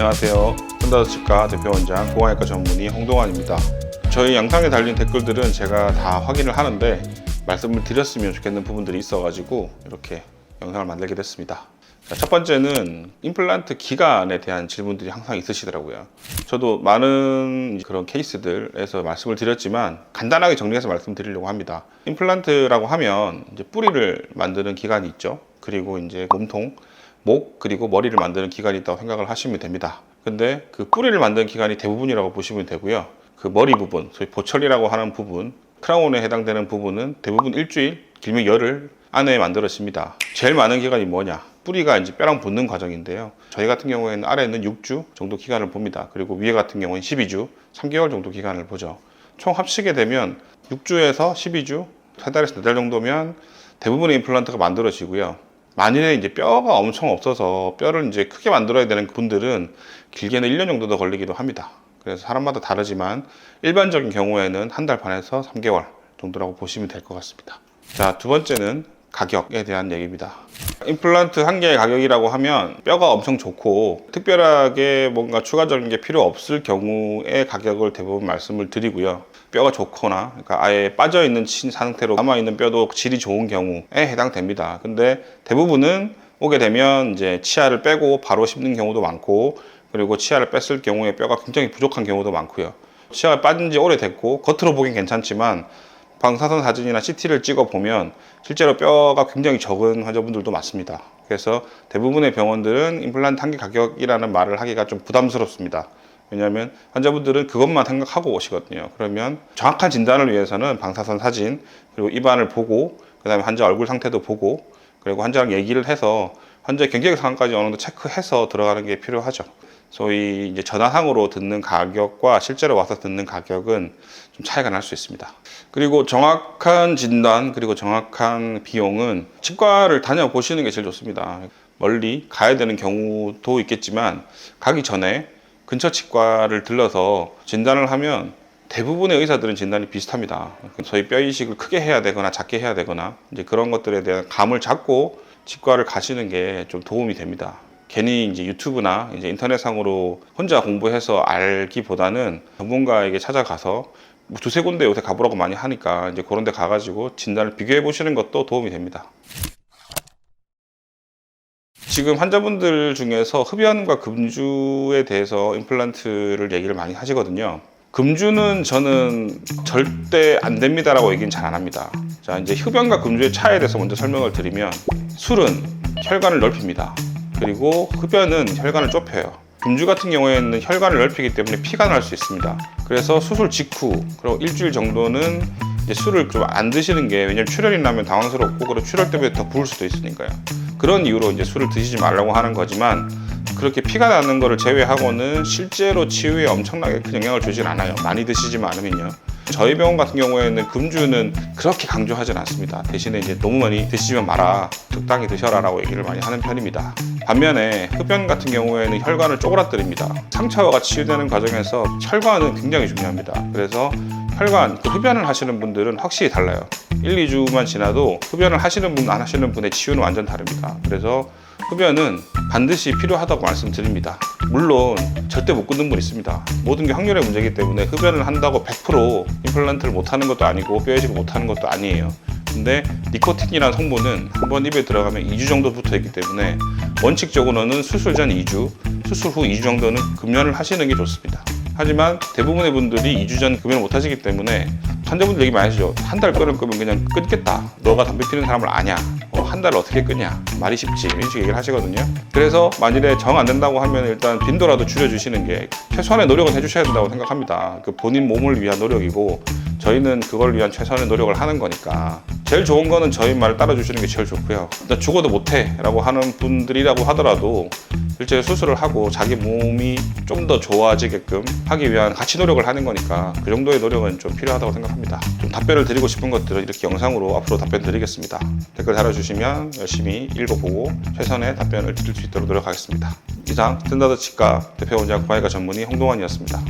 안녕하세요. 썬다드 치과 대표원장 고관외과 전문의 홍동환입니다. 저희 영상에 달린 댓글들은 제가 다 확인을 하는데 말씀을 드렸으면 좋겠는 부분들이 있어가지고 이렇게 영상을 만들게 됐습니다. 자, 첫 번째는 임플란트 기간에 대한 질문들이 항상 있으시더라고요. 저도 많은 그런 케이스들에서 말씀을 드렸지만 간단하게 정리해서 말씀드리려고 합니다. 임플란트라고 하면 이제 뿌리를 만드는 기간이 있죠. 그리고 이제 몸통, 목 그리고 머리를 만드는 기간이 있다고 생각을 하시면 됩니다. 근데 그 뿌리를 만드는 기간이 대부분이라고 보시면 되고요. 그 머리 부분, 소위 보철이라고 하는 부분, 크라운에 해당되는 부분은 대부분 일주일, 길면 열흘 안에 만들어집니다. 제일 많은 기간이 뭐냐? 뿌리가 이제 뼈랑 붙는 과정인데요. 저희 같은 경우에는 아래는 6주 정도 기간을 봅니다. 그리고 위에 같은 경우는 12주, 3개월 정도 기간을 보죠. 총 합치게 되면 6주에서 12주, 3달에서 4달 정도면 대부분의 임플란트가 만들어지고요. 만일에 이제 뼈가 엄청 없어서 뼈를 이제 크게 만들어야 되는 분들은 길게는 1년 정도 더 걸리기도 합니다. 그래서 사람마다 다르지만 일반적인 경우에는 한 달 반에서 3개월 정도라고 보시면 될 것 같습니다. 자, 두 번째는 가격에 대한 얘기입니다. 임플란트 한 개의 가격이라고 하면 뼈가 엄청 좋고 특별하게 뭔가 추가적인 게 필요 없을 경우에 가격을 대부분 말씀을 드리고요. 뼈가 좋거나 그러니까 아예 빠져 있는 친 상태로 남아 있는 뼈도 질이 좋은 경우에 해당됩니다. 근데 대부분은 오게 되면 이제 치아를 빼고 바로 심는 경우도 많고 그리고 치아를 뺐을 경우에 뼈가 굉장히 부족한 경우도 많고요. 치아가 빠진 지 오래됐고 겉으로 보긴 괜찮지만 방사선 사진이나 CT를 찍어 보면 실제로 뼈가 굉장히 적은 환자분들도 많습니다. 그래서 대부분의 병원들은 임플란트 한 개 가격이라는 말을 하기가 좀 부담스럽습니다. 왜냐하면 환자분들은 그것만 생각하고 오시거든요. 그러면 정확한 진단을 위해서는 방사선 사진 그리고 입안을 보고 그다음에 환자 얼굴 상태도 보고 그리고 환자랑 얘기를 해서 환자의 경제적 상황까지 어느 정도 체크해서 들어가는 게 필요하죠. 소위 이제 전화상으로 듣는 가격과 실제로 와서 듣는 가격은 좀 차이가 날 수 있습니다. 그리고 정확한 진단 그리고 정확한 비용은 치과를 다녀보시는 게 제일 좋습니다. 멀리 가야 되는 경우도 있겠지만 가기 전에 근처 치과를 들러서 진단을 하면 대부분의 의사들은 진단이 비슷합니다. 저희 뼈 이식을 크게 해야 되거나 작게 해야 되거나 이제 그런 것들에 대한 감을 잡고 치과를 가시는 게 좀 도움이 됩니다. 괜히 이제 유튜브나 이제 인터넷상으로 혼자 공부해서 알기보다는 전문가에게 찾아가서 뭐 두세 군데 요새 가보라고 많이 하니까 이제 그런 데 가가지고 진단을 비교해 보시는 것도 도움이 됩니다. 지금 환자분들 중에서 흡연과 금주에 대해서 임플란트를 얘기를 많이 하시거든요. 금주는 저는 절대 안 됩니다라고 얘기는 잘 안 합니다. 자, 이제 흡연과 금주의 차이에 대해서 먼저 설명을 드리면 술은 혈관을 넓힙니다. 그리고 흡연은 혈관을 좁혀요. 금주 같은 경우에는 혈관을 넓히기 때문에 피가 날 수 있습니다. 그래서 수술 직후 그리고 일주일 정도는 술을 좀안 드시는 게 왜냐면 출혈이 나면 당황스럽고 그리고 출혈 때문에 더 부을 수도 있으니까요. 그런 이유로 이제 술을 드시지 말라고 하는 거지만 그렇게 피가 나는 거를 제외하고는 실제로 치유에 엄청나게 큰 영향을 주진 않아요. 많이 드시지만 않으면요. 저희 병원 같은 경우에는 금주는 그렇게 강조하진 않습니다. 대신에 이제 너무 많이 드시면 마라, 적당히 드셔라라고 얘기를 많이 하는 편입니다. 반면에 흡연 같은 경우에는 혈관을 쪼그라뜨립니다. 상처가 치유되는 과정에서 혈관은 굉장히 중요합니다. 그래서 혈관, 그 흡연을 하시는 분들은 확실히 달라요. 1, 2주만 지나도 흡연을 하시는 분, 안 하시는 분의 치유는 완전 다릅니다. 그래서 흡연은 반드시 필요하다고 말씀드립니다. 물론 절대 못 끊는 분 있습니다. 모든 게 확률의 문제이기 때문에 흡연을 한다고 100% 임플란트를 못 하는 것도 아니고 뼈 이식을 못 하는 것도 아니에요. 근데 니코틴이라는 성분은 한 번 입에 들어가면 2주 정도 붙어 있기 때문에 원칙적으로는 수술 전 2주, 수술 후 2주 정도는 금연을 하시는 게 좋습니다. 하지만 대부분의 분들이 2주 전 금연을 못 하시기 때문에 환자분들 얘기 많이 하시죠. 한 달 끊을 거면 그냥 끊겠다. 너가 담배 피는 사람을 아냐. 어, 한 달을 어떻게 끊냐. 말이 쉽지. 이런 식의 얘기를 하시거든요. 그래서 만일에 정 안 된다고 하면 일단 빈도라도 줄여주시는 게 최소한의 노력은 해주셔야 된다고 생각합니다. 그 본인 몸을 위한 노력이고 저희는 그걸 위한 최선의 노력을 하는 거니까 제일 좋은 거는 저희 말 따라주시는 게 제일 좋고요. 나 죽어도 못해 라고 하는 분들이라고 하더라도 실제 수술을 하고 자기 몸이 좀 더 좋아지게끔 하기 위한 같이 노력을 하는 거니까 그 정도의 노력은 좀 필요하다고 생각합니다. 좀 답변을 드리고 싶은 것들은 이렇게 영상으로 앞으로 답변 드리겠습니다. 댓글 달아주시면 열심히 읽어보고 최선의 답변을 드릴 수 있도록 노력하겠습니다. 이상 스탠다드 치과 대표 원장 고아이과 전문의 홍동환이었습니다.